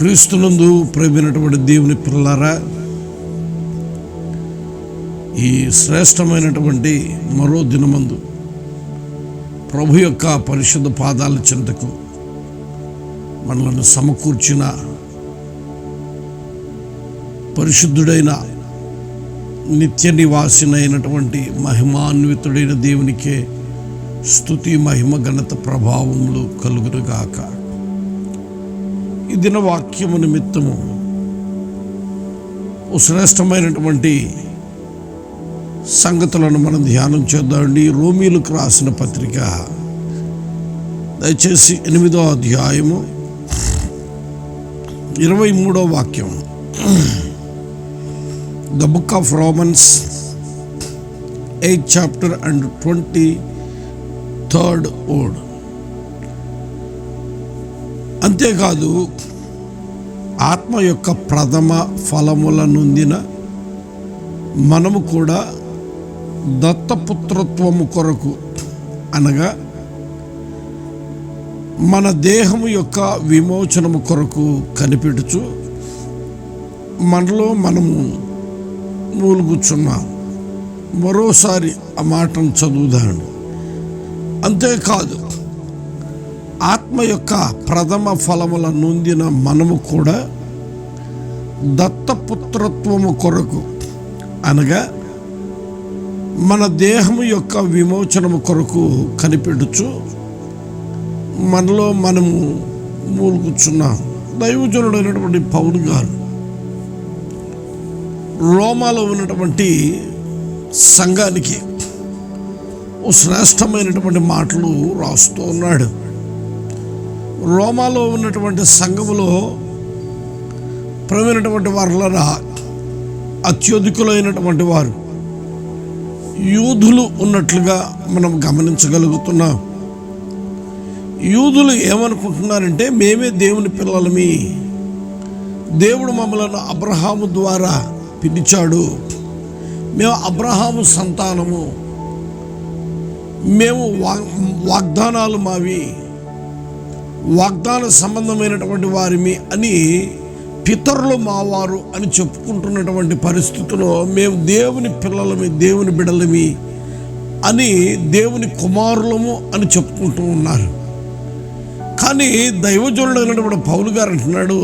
క్రీస్తునందు ప్రేమైనటువంటి దేవుని పిల్లలారా ఈ శ్రేష్టమైనటువంటి మరో దినమందు ప్రభు యొక్క పరిశుద్ధ పాదాల చింతకు మనలను సమకూర్చిన పరిశుద్ధుడైన నిత్య నివాసినైనటువంటి మహిమాన్వితుడైన దేవునికే స్థుతి మహిమ ఘనత ప్రభావములు కలుగునుగాక. ఈ దినవాక్యము నిమిత్తము ఓ శ్రేష్టమైనటువంటి సంగతులను మనం ధ్యానం చేద్దామండి రోమీలకు రాసిన పత్రిక దయచేసి ఎనిమిదో అధ్యాయము ఇరవై మూడో వాక్యం. The book of Romans eighth chapter and twenty third ఓడ్ అంతేకాదు ఆత్మ యొక్క ప్రథమ ఫలముల నొందిన మనము కూడా దత్తపుత్రత్వము కొరకు అనగా మన దేహము యొక్క విమోచనము కొరకు కనిపెడుచు మనలో మనము మూలుగుచున్నాం. మరోసారి ఆ మాటను చదువుదాను అంతేకాదు ఆత్మ యొక్క ప్రథమ ఫలముల నొందిన మనము కూడా దత్తపుత్రత్వము కొరకు అనగా మన దేహము యొక్క విమోచనము కొరకు కనిపెడుచు మనలో మనము మూలుగుచున్నాం దైవజనుడైనటువంటి పౌరు గారు రోమాలో ఉన్నటువంటి సంఘానికి ఓ శ్రేష్టమైనటువంటి మాటలు రాస్తూ ఉన్నాడు. రోమాలో ఉన్నటువంటి సంఘములో ప్రవీణటువంటి వారులరా అత్యధికులైనటువంటి వారు యూదులు ఉన్నట్లుగా మనం గమనించగలుగుతున్నాం. యూదులు ఏమనుకుంటున్నారంటే మేమే దేవుని పిల్లలమి దేవుడు మమ్మలను అబ్రహాము ద్వారా పిలిచాడు. మేము అబ్రహాము సంతానము. మేము వా వాగ్దానాలు మావి. వాగ్దాన సంబంధమైనటువంటి వారిమి అని పితరులు మావారు అని చెప్పుకుంటున్నటువంటి పరిస్థితిలో మేము దేవుని పిల్లలమి దేవుని బిడలమి అని దేవుని కుమారులము అని చెప్పుకుంటూ ఉన్నారు. కానీ దైవజనుడైనటువంటి పౌలు గారు అంటున్నాడు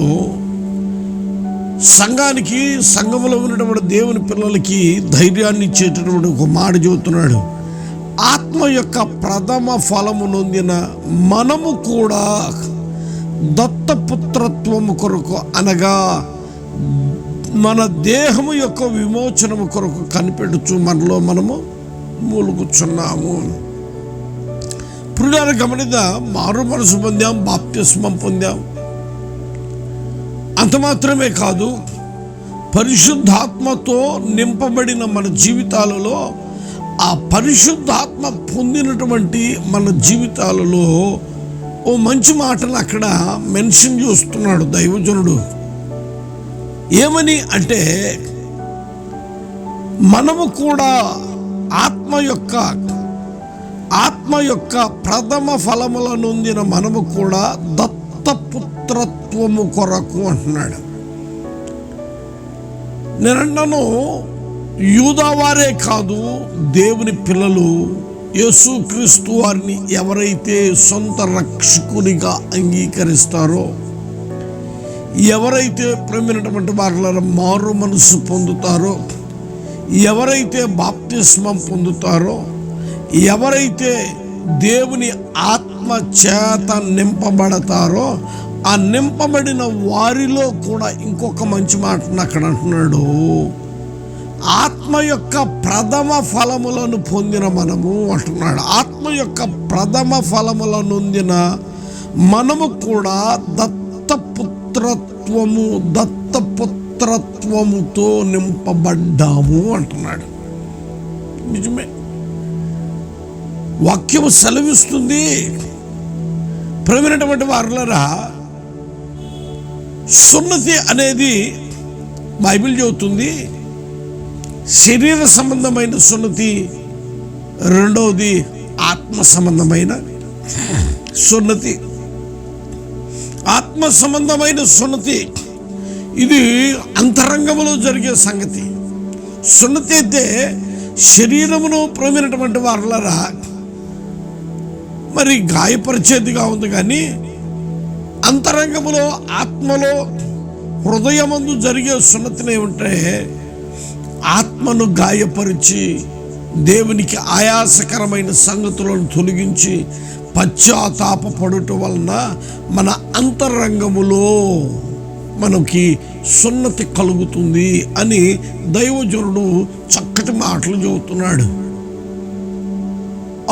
సంఘానికి సంఘములో ఉన్నటువంటి దేవుని పిల్లలకి ధైర్యాన్ని ఇచ్చేటటువంటి ఒక మాట చెబుతున్నాడు. ఆత్మ యొక్క ప్రథమ ఫలము నొందిన మనము కూడా దత్తపుత్రత్వము కొరకు అనగా మన దేహము యొక్క విమోచనము కొరకు కనిపెడుచు మనలో మనము మూలుగుచున్నాము. పురుడాల గమనిత మారు మనసు పొందాం బాప్తిస్మం పొందాం. అంత మాత్రమే కాదు పరిశుద్ధాత్మతో నింపబడిన మన జీవితాలలో ఆ పరిశుద్ధాత్మ పొందినటువంటి మన జీవితాలలో ఓ మంచి మాటలు అక్కడ మెన్షన్ చేస్తున్నాడు దైవజనుడు. ఏమని అంటే మనము కూడా ఆత్మ యొక్క ఆత్మ యొక్క ప్రథమ ఫలముల నొందిన మనము కూడా దత్తపుత్రత్వము కొరకు అంటున్నాడు. నేనన్నాను యూదావారే కాదు దేవుని పిల్లలు యేసుక్రీస్తు వారిని ఎవరైతే సొంత రక్షకునిగా అంగీకరిస్తారో ఎవరైతే ప్రేమైనటువంటి వారిలో మారు మనసు పొందుతారో ఎవరైతే బాప్తిస్మం పొందుతారో ఎవరైతే దేవుని ఆత్మ చేత నింపబడతారో ఆ నింపబడిన వారిలో కూడా ఇంకొక మంచి మాటను అక్కడ అంటున్నాడు. ఆత్మ యొక్క ప్రథమ ఫలములను పొందిన మనము అంటున్నాడు. ఆత్మ యొక్క ప్రథమ ఫలములను పొందిన మనము కూడా దత్తపుత్రత్వము దత్తపుత్రత్వముతో నింపబడ్డాము అంటున్నాడు. నిజమే. వాక్యము సెలవిస్తుంది. ప్రవీణటువంటి వారులరా సున్నతి అనేది బైబిల్ చెబుతుంది. శరీర సంబంధమైన సున్నతి రెండవది ఆత్మ సంబంధమైన సున్నతి. ఆత్మ సంబంధమైన సున్నతి ఇది అంతరంగంలో జరిగే సంగతి. సున్నతి అయితే శరీరమును ప్రోమినటువంటి వారులరా మరి గాయపరిచేదిగా ఉంది కానీ అంతరంగములో ఆత్మలో హృదయమందు జరిగే సున్నతిని ఉంటే ఆత్మను గాయపరిచి దేవునికి ఆయాసకరమైన సంగతులను తొలగించి పశ్చాత్తాపడుట వలన మన అంతరంగములో మనకి సున్నతి కలుగుతుంది అని దైవజనుడు చక్కటి మాటలు చెబుతున్నాడు.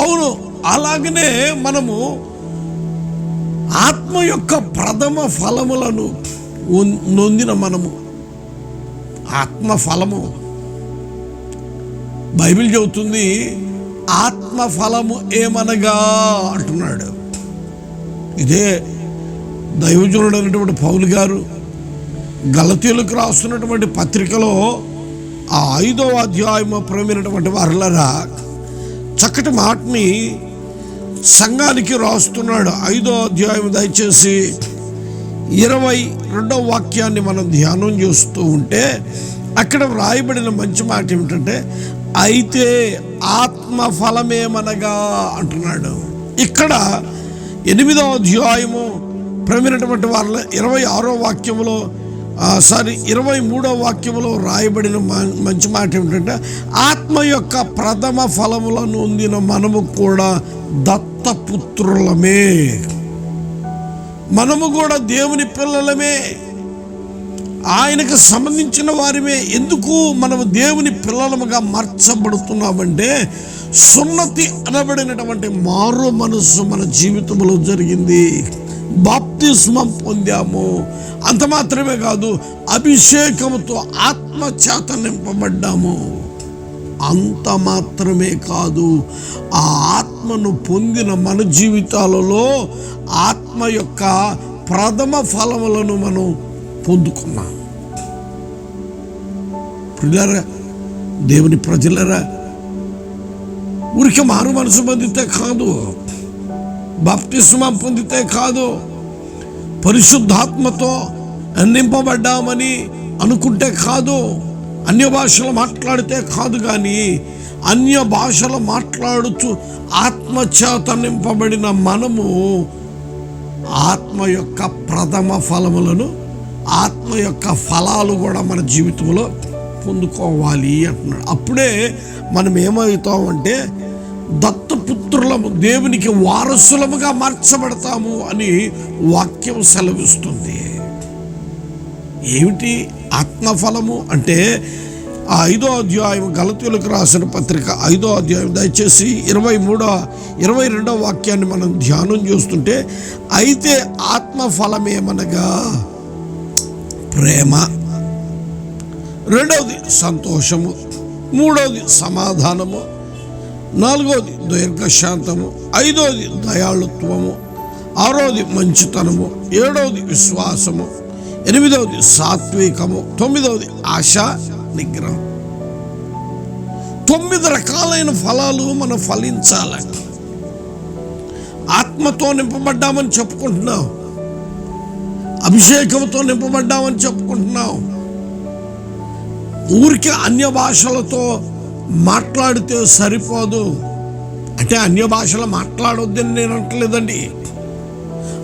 అవును అలాగనే మనము ఆత్మ యొక్క ప్రథమ ఫలములను నొందిన మనము ఆత్మ ఫలము బైబిల్ చెబుతుంది ఆత్మ ఫలము ఏమనగా అంటున్నాడు. ఇదే దైవజనుడు అనేటువంటి పౌలు గారు గలతీలకు రాస్తున్నటువంటి పత్రికలో ఆ ఐదవ అధ్యాయము ప్రేమైనటువంటి వారులరా చక్కటి మాటని సంఘానికి రాస్తున్నాడు. ఐదో అధ్యాయం దయచేసి ఇరవై రెండవ వాక్యాన్ని మనం ధ్యానం చేస్తూ ఉంటే అక్కడ వ్రాయబడిన మంచి మాట ఏమిటంటే అయితే ఆత్మ ఫలమేమనగా అంటున్నాడు. ఇక్కడ ఎనిమిదవ అధ్యాయము ప్రమినటువంటి వాళ్ళ ఇరవై ఆరో వాక్యములో సారీ ఇరవై మూడో వాక్యములో రాయబడిన మంచి మాట ఏమిటంటే ఆత్మ యొక్క ప్రథమ ఫలములను ఉందిన మనము కూడా దత్తపుత్రులమే. మనము కూడా దేవుని పిల్లలమే. ఆయనకు సంబంధించిన వారిమే ఎందుకు మనం దేవుని పిల్లలముగా మార్చబడుతున్నామంటే సున్నతి అనబడినటువంటి మారు మనస్సు మన జీవితంలో జరిగింది. బాప్తిస్మం పొందాము. అంత మాత్రమే కాదు అభిషేకముతో ఆత్మ చేత నింపబడ్డాము అంత మాత్రమే కాదు ఆ ఆత్మను పొందిన మన జీవితాలలో ఆత్మ యొక్క ప్రథమ ఫలములను మనం పొందుకున్నాం పిల్లరా దేవుని ప్రజలరా ఊరికి మారు మనసు పొందితే కాదు బాప్తిస్మా పొందితే కాదు పరిశుద్ధాత్మతో నింపబడ్డామని అనుకుంటే కాదు అన్య భాషలు మాట్లాడితే కాదు కానీ అన్య భాషలు మాట్లాడుచు ఆత్మచేత నింపబడిన మనము ఆత్మ యొక్క ప్రథమ ఫలములను ఆత్మ యొక్క ఫలాలు కూడా మన జీవితంలో పొందుకోవాలి అంటున్నాడు. అప్పుడే మనం ఏమవుతామంటే దత్తపుత్రులము దేవునికి వారసులముగా మార్చబడతాము అని వాక్యం సెలవిస్తుంది. ఏమిటి ఆత్మఫలము అంటే ఆ ఐదో అధ్యాయం గలతీలకు రాసిన పత్రిక ఐదో అధ్యాయం దయచేసి ఇరవై మూడో ఇరవై రెండో వాక్యాన్ని మనం ధ్యానం చేస్తుంటే అయితే ఆత్మఫలమేమనగా ప్రేమ. రెండవది సంతోషము. మూడవది సమాధానము. నాలుగవది దీర్ఘశాంతము. ఐదవది దయాళుత్వము. ఆరోది మంచితనము. ఏడవది విశ్వాసము. ఎనిమిదవది సాత్వికము. తొమ్మిదవది ఆశ నిగ్రహం. తొమ్మిది రకాలైన ఫలాలు మనం ఫలించాలి. ఆత్మతో నింపబడ్డామని చెప్పుకుంటున్నాం. అభిషేకంతో నింపబడ్డామని చెప్పుకుంటున్నాం ఊరికి అన్య భాషలతో మాట్లాడితే సరిపోదు. అంటే అన్య భాషలు మాట్లాడొద్దని నేను అంటలేదండి.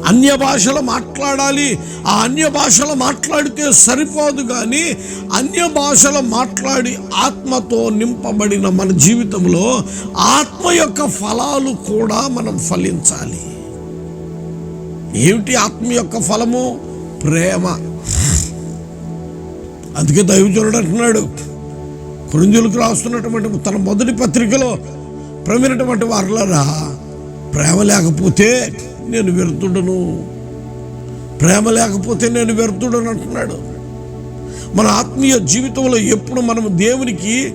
అన్య భాషలు మాట్లాడాలి ఆ అన్య భాషలు మాట్లాడితే సరిపోదు కానీ అన్య భాషలు మాట్లాడి ఆత్మతో నింపబడిన మన జీవితంలో ఆత్మ యొక్క ఫలాలు కూడా మనం ఫలించాలి. ఏమిటి ఆత్మ యొక్క ఫలము? ప్రేమ. అందుకే దైవజనుడు అంటున్నాడు. కొరింజులకు రాస్తున్నటువంటి తన మొదటి పత్రికలో ప్రమినటువంటి వారులరా ప్రేమ లేకపోతే నేను వ్యర్థుడను. ప్రేమ లేకపోతే నేను వ్యర్థుడను అంటున్నాడు. మన ఆత్మీయ జీవితంలో ఎప్పుడు మనం దేవునికి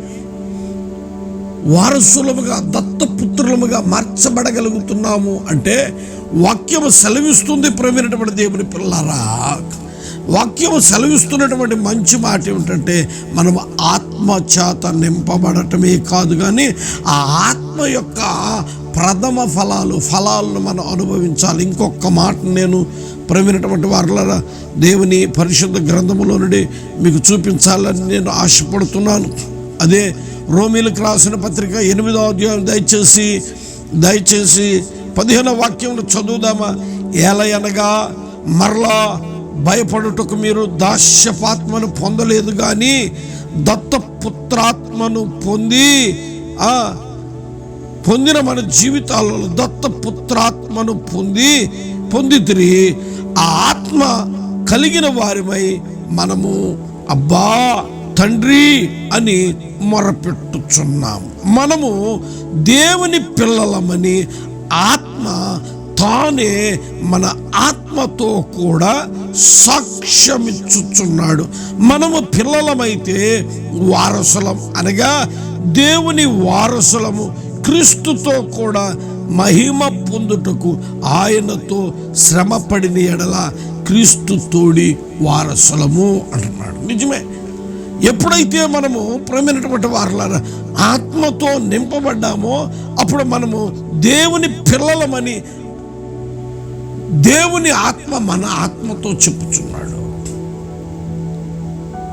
వారసులముగా దత్తపుత్రులముగా మార్చబడగలుగుతున్నాము. అంటే వాక్యము సెలవిస్తుంది ప్రవీణటువంటి దేవుని పిల్లరా వాక్యము సెలవిస్తున్నటువంటి మంచి మాట ఏమిటంటే మనం ఆత్మచేత నింపబడటమే కాదు కానీ ఆ ఆత్మ యొక్క ప్రథమ ఫలాలు ఫలాలను మనం అనుభవించాలి. ఇంకొక మాట నేను ప్రవీణటువంటి వారులరా దేవుని పరిశుద్ధ గ్రంథములో నుండి మీకు చూపించాలని నేను ఆశపడుతున్నాను. అదే రోమిలకు రాసిన పత్రిక ఎనిమిదో అధ్యాయం దయచేసి దయచేసి పదిహేనో వాక్యం చదువుదామా? ఏలయనగా మరలా భయపడుటకు మీరు దాస్యపాత్మను పొందలేదు కానీ దత్తపుత్రాత్మను పొంది పొందిన మన జీవితాలలో దత్తపుత్రాత్మను పొంది పొందితిరి. ఆ ఆత్మ కలిగిన వారిమై మనము అబ్బా తండ్రి అని మొరపెట్టుచున్నాము. మనము దేవుని పిల్లలమని ఆత్మ తానే మన ఆత్మతో కూడా సాక్ష్యమిచ్చుచున్నాడు. మనము పిల్లలమైతే వారసులం అనగా దేవుని వారసులము క్రీస్తుతో కూడా మహిమ పొందుటకు ఆయనతో శ్రమపడిన ఎడల క్రీస్తు తోడి వారసులము అంటున్నాడు. నిజమే. ఎప్పుడైతే మనము ప్రేమైనటువంటి వారులారా ఆత్మతో నింపబడ్డామో అప్పుడు మనము దేవుని పిల్లలమని దేవుని ఆత్మ మన ఆత్మతో చెప్పుచున్నాడు.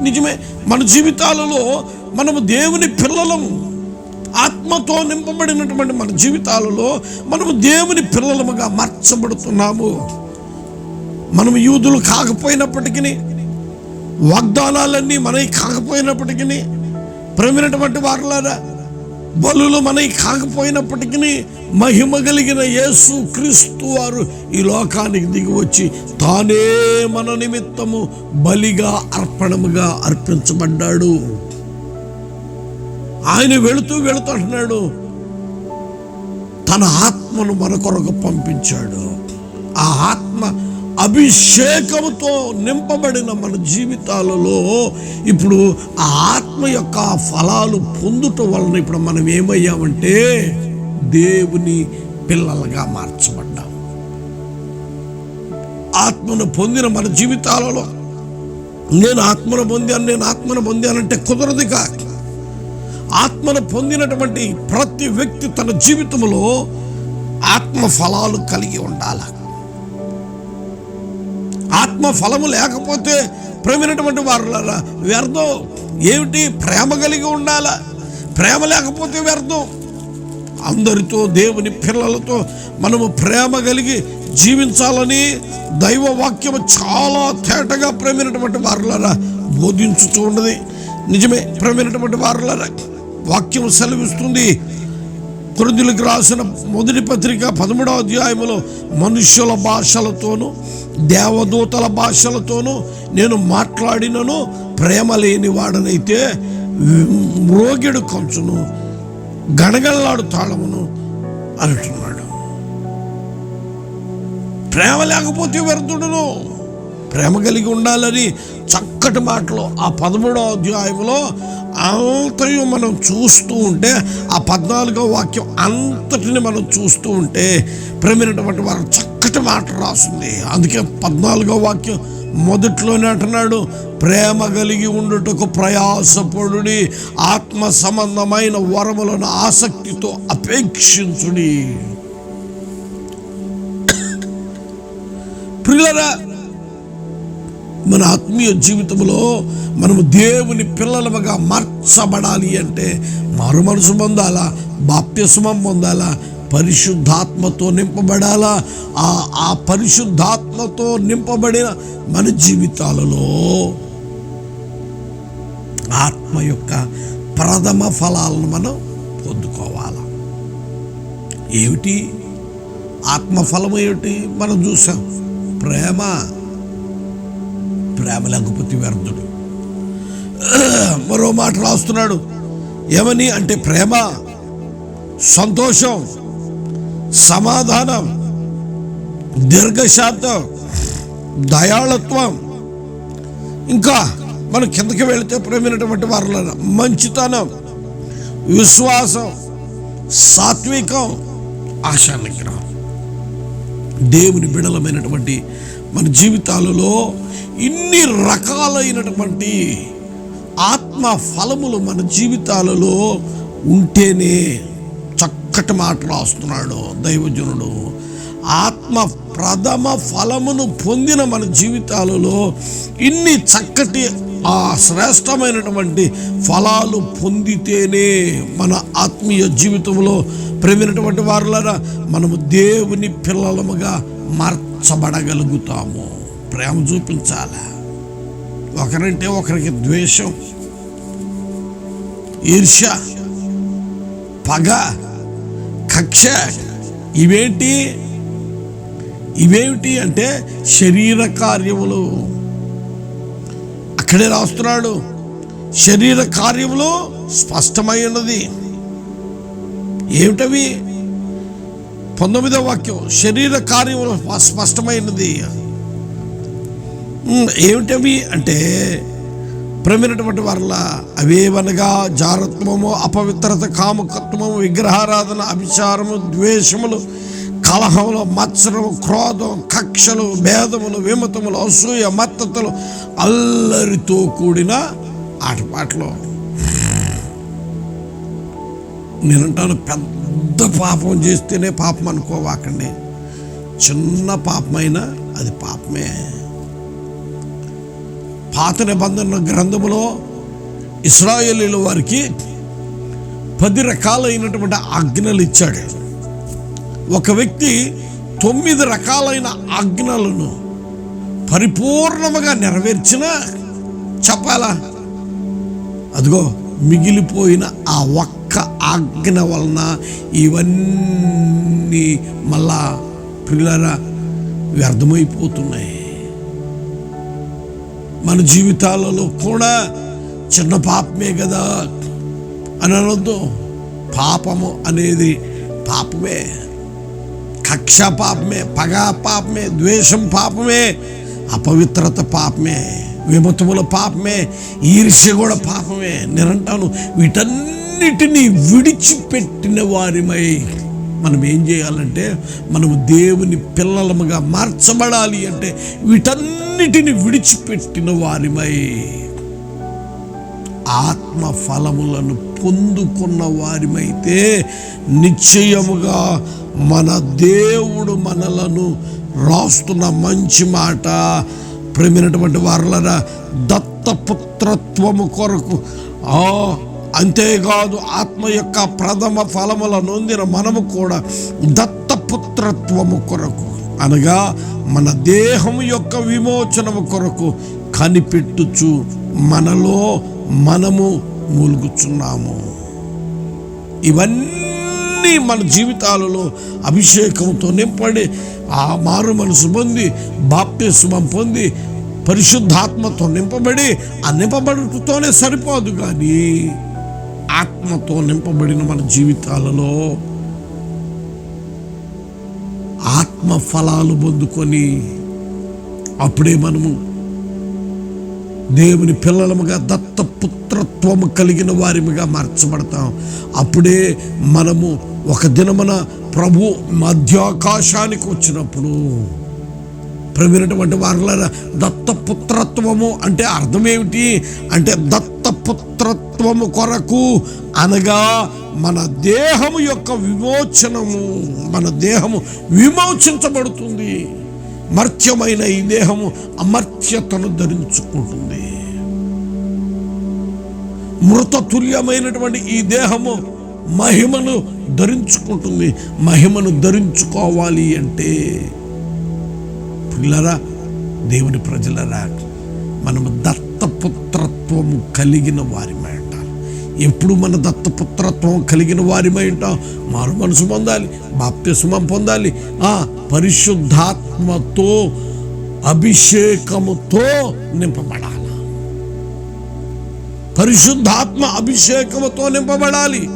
నిజమే మన జీవితాలలో మనము దేవుని పిల్లలము ఆత్మతో నింపబడినటువంటి మన జీవితాలలో మనము దేవుని పిల్లలముగా మార్చబడుతున్నాము. మనము యూదులు కాకపోయినప్పటికీ వాగ్దానాలన్నీ మనవి కాకపోయినప్పటికీ ప్రమినటువంటి వారులారా బలులు మనవి కాకపోయినప్పటికీ మహిమ కలిగిన యేసు క్రీస్తు వారు ఈ లోకానికి దిగి వచ్చి తానే మన నిమిత్తము బలిగా అర్పణముగా అర్పించబడ్డాడు. ఆయన వెళుతూ వెళుతూ అంటున్నాడు తన ఆత్మను మన కొరకు పంపించాడు. ఆ ఆత్మ అభిషేకముతో నింపబడిన మన జీవితాలలో ఇప్పుడు ఆ ఆత్మ యొక్క ఫలాలు పొందుట వలన ఇప్పుడు మనం ఏమయ్యామంటే దేవుని పిల్లలుగా మార్చబడ్డాం. ఆత్మను పొందిన మన జీవితాలలో నేను ఆత్మను పొందాను నేను ఆత్మను పొందానంటే కుదరదు కాదు ఆత్మను పొందినటువంటి ప్రతి వ్యక్తి తన జీవితంలో ఆత్మ ఫలాలు కలిగి ఉండాలి. ఆత్మ ఫలము లేకపోతే ప్రేమైనటువంటి వారులారా వ్యర్థం. ఏమిటి? ప్రేమ కలిగి ఉండాలా. ప్రేమ లేకపోతే వ్యర్థం. అందరితో దేవుని పిల్లలతో మనము ప్రేమ కలిగి జీవించాలని దైవ వాక్యము చాలా తేటగా ప్రేమైనటువంటి వారులారా బోధించుతూ ఉన్నది. నిజమే ప్రేమైనటువంటి వారులారా వాక్యం సెలవిస్తుంది. కొరిందులకు రాసిన మొదటి పత్రిక పదమూడవ అధ్యాయములో మనుష్యుల భాషలతోనూ దేవదూతల భాషలతోనూ నేను మాట్లాడినను ప్రేమ లేని వాడనైతే రోగిడు కంచును గణగల్లాడు తాళమును అంటున్నాడు ప్రేమ లేకపోతే వ్యర్థుడును. ప్రేమ కలిగి ఉండాలని చక్కటి మాటలు ఆ పదమూడవ అధ్యాయంలో అంతయు మనం చూస్తూ ఉంటే ఆ పద్నాలుగో వాక్యం అంతటిని మనం చూస్తూ ఉంటే ప్రేమైనటువంటి వారు చక్కటి మాట రాస్తుంది అందుకే పద్నాలుగో వాక్యం మొదట్లోనే అంటున్నాడు ప్రేమ కలిగి ఉండుటకు ప్రయాసపడుడి ఆత్మ సంబంధమైన వరములను ఆసక్తితో అపేక్షించుడి. ప్రియులరా మన ఆత్మీయ జీవితంలో మనము దేవుని పిల్లలముగా మార్చబడాలి అంటే మారు మనసు పొందాలా బాప్యస్మం పొందాలా పరిశుద్ధాత్మతో నింపబడాలా ఆ ఆ పరిశుద్ధాత్మతో నింపబడిన మన జీవితాలలో ఆత్మ యొక్క ప్రథమ ఫలాలను మనం పొందుకోవాలి. ఏమిటి? ఆత్మఫలం ఏమిటి? మనం చూసాం. ప్రేమ. ప్రేమ లేకపోతే వ్యర్థుడు. మరో మాట రాస్తున్నాడు. ఏమని అంటే ప్రేమ సంతోషం సమాధానం దీర్ఘశాంతం దయాళత్వం. ఇంకా మనం కిందకి వెళితే ప్రేమైనటువంటి వారిలో మంచితనం విశ్వాసం సాత్వికం ఆశా నిగ్రహం దేవుని బిడలమైనటువంటి మన జీవితాలలో ఇన్ని రకాలైనటువంటి ఆత్మ ఫలములు మన జీవితాలలో ఉంటేనే చక్కటి మాట రాస్తున్నాడు దైవజనుడు. ఆత్మ ప్రథమ ఫలమును పొందిన మన జీవితాలలో ఇన్ని చక్కటి ఆ శ్రేష్టమైనటువంటి ఫలాలు పొందితేనే మన ఆత్మీయ జీవితంలో ప్రేమైనటువంటి వారులరా మనము దేవుని పిల్లలముగా మార్చబడగలుగుతాము. ప్రేమ చూపించాలి? ఒకరంటే ఒకరికి ద్వేషం ఈర్ష పగ కక్ష ఇవేంటి? ఇవేమిటి అంటే శరీర కార్యములు. అక్కడే రాస్తున్నాడు శరీర కార్యములు స్పష్టమైనది ఏమిటవి? పంతొమ్మిదవ వాక్యం శరీర కార్యములు స్పష్టమైనది ఏమిటవి? అంటే ప్రమినటువంటి వరల అవేవనగా జారత్వము అపవిత్రత కామకత్వము విగ్రహారాధన అభిచారము ద్వేషములు కలహములు మత్సరము క్రోధం కక్షలు భేదములు విమతములు అసూయ మత్తతలు అల్లరితో కూడిన ఆటపాటలు. నేనంటాను పెద్ద పాపం చేస్తేనే పాపం అనుకోవాకండి. చిన్న పాపమైనా అది పాపమే. పాత నిబంధన గ్రంథములో ఇస్రాయేలీల వారికి పది రకాలైనటువంటి ఆజ్ఞలు ఇచ్చాడు. ఒక వ్యక్తి తొమ్మిది రకాలైన ఆజ్ఞలను పరిపూర్ణముగా నెరవేర్చిన చెప్పాలా? అదిగో మిగిలిపోయిన ఆ ఒక్క ఆజ్ఞ వలన ఇవన్నీ మళ్ళా పిల్లల వ్యర్థమైపోతున్నాయి. మన జీవితాలలో కూడా చిన్న పాపమే కదా అని అనొద్దు. పాపము అనేది పాపమే. కక్ష పాపమే పగ పాపమే ద్వేషం పాపమే అపవిత్రత పాపమే విమతముల పాపమే ఈర్ష్య కూడా పాపమే నేనంటాను వీటన్నిటినీ విడిచిపెట్టిన వారిమై మనం ఏం చేయాలంటే మనము దేవుని పిల్లలముగా మార్చబడాలి అంటే వీటన్నిటిని విడిచిపెట్టిన వారిమై ఆత్మ ఫలములను పొందుకున్న వారిమైతే నిశ్చయముగా మన దేవుడు మనలను రాస్తున్న మంచి మాట ప్రేమైనటువంటి వారులరా దత్తపుత్రత్వము కొరకు. ఆ అంతేకాదు ఆత్మ యొక్క ప్రథమ ఫలముల నొందిన మనము కూడా దత్తపుత్రత్వము కొరకు. అనగా మన దేహం యొక్క విమోచనము కొరకు కనిపెట్టుచు మనలో మనము మూలుగుచున్నాము. ఇవన్నీ మన జీవితాలలో అభిషేకంతో నింపడి ఆ మారు మనసు పొంది బాప్తిస్మం పొంది పరిశుద్ధాత్మతో నింపబడి ఆ నింపబడుతోనే సరిపోదు కానీ ఆత్మతో నింపబడిన మన జీవితాలలో ఆత్మ ఫలాలు పొందుకొని అప్పుడే మనము దేవుని పిల్లలముగా దత్తపుత్రత్వము కలిగిన వారిగా మార్చబడతాం. అప్పుడే మనము ఒక దినమున ప్రభు మధ్యాకాశానికి వచ్చినప్పుడు ప్రవీణటువంటి వారుల దత్తపుత్రత్వము అంటే అర్థం ఏమిటి అంటే దత్తపుత్రత్వము కొరకు అనగా మన దేహము యొక్క విమోచనము మన దేహము విమోచించబడుతుంది. మర్త్యమైన ఈ దేహము అమర్త్యతను ధరించుకుంటుంది. మృతతుల్యమైనటువంటి ఈ దేహము మహిమను ధరించుకుంటుంది. మహిమను ధరించుకోవాలి అంటే పిల్లరా దేవుని ప్రజలరా మనము దత్తపుత్రత్వము కలిగిన వారిమై ఉంటాం. ఎప్పుడు మన దత్తపుత్రత్వం కలిగిన వారిమై ఉంటాం? మారు మనసు పొందాలి బాప్తిస్మం పొందాలి. ఆ పరిశుద్ధాత్మతో అభిషేకముతో నింపబడాలి. పరిశుద్ధాత్మ అభిషేకముతో నింపబడాలి.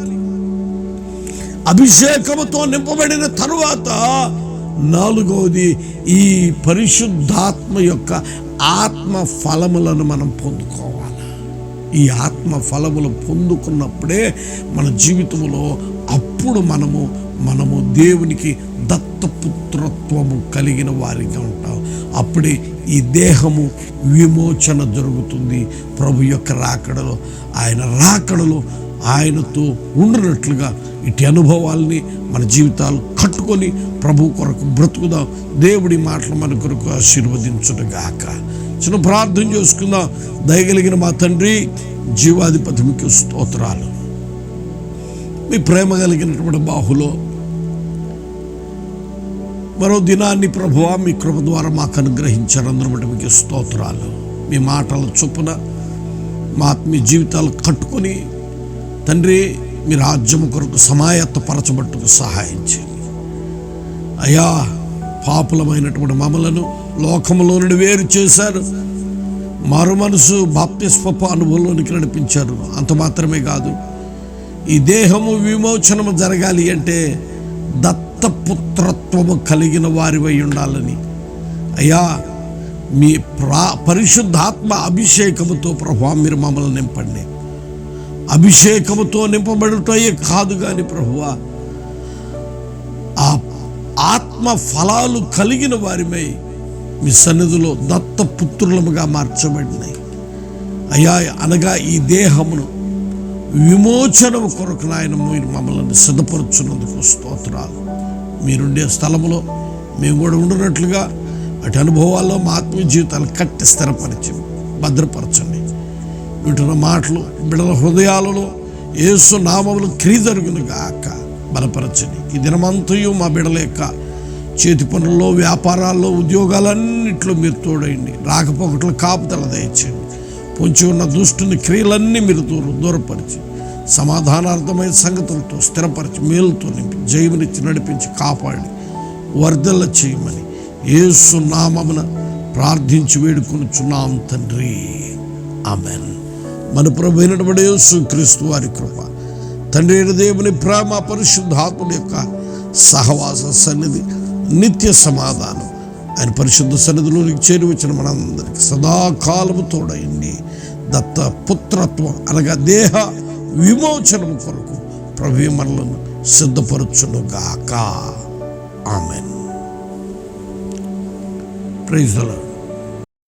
అభిషేకముతో నింపబడిన తరువాత నాలుగవది ఈ పరిశుద్ధాత్మ యొక్క ఆత్మ ఫలములను మనం పొందుకోవాలి. ఈ ఆత్మ ఫలములు పొందుకున్నప్పుడే మన జీవితంలో అప్పుడు మనము మనము దేవునికి దత్తపుత్రత్వము కలిగిన వారిగా ఉంటాం. అప్పుడే ఈ దేహము విమోచన జరుగుతుంది. ప్రభు యొక్క రాకడలో ఆయన రాకడలో ఆయనతో ఉండినట్లుగా ఇటు అనుభవాల్ని మన జీవితాలు కట్టుకొని ప్రభు కొరకు బ్రతుకుదాం. దేవుడి మాటలు మన కొరకు ఆశీర్వదించునుగాక చిన్న ప్రార్థన చేసుకుందాం. దయగలిగిన మా తండ్రి జీవాధిపతి మీకు స్తోత్రాలు. మీ ప్రేమ కలిగినటువంటి బాహులో మరో దినాన్ని ప్రభువా మీ కృప ద్వారా మాకు అనుగ్రహించారు. అందరూ మీకు స్తోత్రాలు. మీ మాటల చొప్పున మా ఆత్మీయ జీవితాలు కట్టుకొని తండ్రి మీ రాజ్యము కొరకు సమాయత్తపరచబట్టుకు సహాయం చేయండి అయ్యా పాపులమైనటువంటి మమలను లోకములో నుండి వేరు చేశారు. మరో మనసు బాప్తిస్వప అనుభవంలోనికి నడిపించారు. అంత మాత్రమే కాదు ఈ దేహము విమోచనము జరగాలి అంటే దత్తపుత్రత్వము కలిగిన వారివై ఉండాలని. అయ్యా మీ ప్రా పరిశుద్ధాత్మ అభిషేకముతో ప్రభా మీరు మమ్మల్ని నింపండి. అభిషేకముతో నింపబడుటయే కాదు కానీ ప్రభువ ఆ ఆత్మ ఫలాలు కలిగిన వారిమై మీ సన్నిధిలో దత్తపుత్రులముగా మార్చబడినాయి అయ్యా అనగా ఈ దేహమును విమోచనము కొరకు నాయన మీరు మమ్మల్ని సిద్ధపరుచున్నందుకు స్తోత్రాలు. మీరుండే స్థలములో మేము కూడా ఉండనట్లుగా అటు అనుభవాల్లో మా ఆత్మీయ జీవితాలు కట్టి స్థిరపరిచి భద్రపరచండి. వింటున్న మాటలు బిడల హృదయాలలో ఏసు నామములు క్రియ జరుగును గాక. బలపరచండి ఈ దినమంతయు మా బిడల యొక్క చేతి పనుల్లో వ్యాపారాల్లో ఉద్యోగాలన్నింటిలో మీరు తోడయండి. రాకపోకట్లు కాపుదల దయచేయండి. పొంచి ఉన్న దుష్టుని క్రియలన్నీ మీరు దూరం దూరపరిచి సమాధానార్థమైన సంగతులతో స్థిరపరిచి మేలుతో నింపి జయమునిచ్చి నడిపించి కాపాడి వర్ధల చేయమని ఏసు నామమున ప్రార్థించి వేడుకొనుచున్నాం తండ్రి. ఆమెన్. మన ప్రభు అయినటువంటి యేసు క్రీస్తు వారి కృప. తండ్రి అయిన దేవుని ప్రేమ పరిశుద్ధాత్ముడి యొక్క సహవాస సన్నిధి నిత్య సమాధానం. ఆయన పరిశుద్ధ సన్నిధిలోనికి చేరి వచ్చిన మనందరికి సదాకాలము తోడైంది దత్త పుత్రత్వం అనగా దేహ విమోచనము కొరకు ప్రభు మనలను సిద్ధపరచునుగాక. ఆమెన్. ప్రైజ్